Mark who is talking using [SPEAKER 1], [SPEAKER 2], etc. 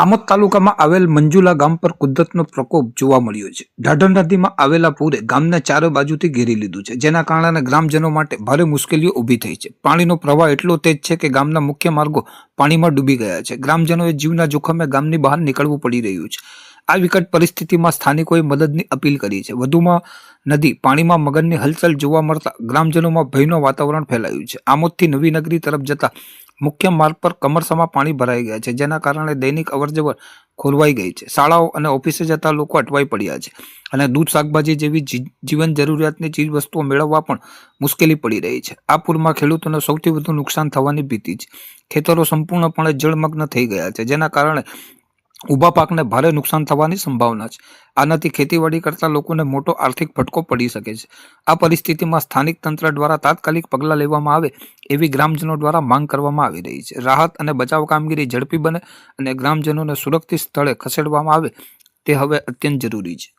[SPEAKER 1] આમોદ તાલુકામાં આવેલ મંજુલા ગામ પર કુદરતનો પ્રકોપ જોવા મળ્યો છે. ઢાઢર નદીમાં આવેલા પૂરે ગામને ચારે બાજુથી ઘેરી લીધું છે, જેના કારણે ગ્રામજનો માટે ભારે મુશ્કેલીઓ ઊભી થઈ છે. પાણીનો પ્રવાહ એટલો તેજ છે કે ગામના મુખ્ય માર્ગો પાણીમાં ડૂબી ગયા છે. ગ્રામજનોએ જીવના જોખમે ગામની બહાર નીકળવું પડી રહ્યું છે. આ વિકટ પરિસ્થિતિમાં સ્થાનિકોએ મદદની અપીલ કરી છે. વધુમાં, નદી પાણીમાં મગનની હલચલ જોવા મળતા ગ્રામજનોમાં ભયનું વાતાવરણ ફેલાયું છે. આમોદથી નવી નગરી તરફ જતા મુખ્ય માર્ગ પર કમરસામાં પાણી ભરાઈ ગયા છે, જેના કારણે દૈનિક અવરજવર ખોરવાઈ ગઈ છે. શાળાઓ અને ઓફિસે જતા લોકો અટવાઈ પડ્યા છે અને દૂધ શાકભાજી જેવી જીવન જરૂરિયાતની ચીજવસ્તુઓ મેળવવા પણ મુશ્કેલી પડી રહી છે. આ પૂરમાં ખેડૂતોને સૌથી વધુ નુકસાન થવાની ભીતિ છે. ખેતરો સંપૂર્ણપણે જળમગ્ન થઈ ગયા છે, જેના કારણે ઊભા પાકને ભારે નુકસાન થવાની સંભાવના છે. આનાથી ખેતીવાડી કરતા લોકોને મોટો આર્થિક ફટકો પડી શકે છે. આ પરિસ્થિતિમાં સ્થાનિક તંત્ર દ્વારા તાત્કાલિક પગલાં લેવામાં આવે એવી ગ્રામજનો દ્વારા માંગ કરવામાં આવી રહી છે. રાહત અને બચાવ કામગીરી ઝડપી બને અને ગ્રામજનોને સુરક્ષિત સ્થળે ખસેડવામાં આવે તે હવે અત્યંત જરૂરી છે.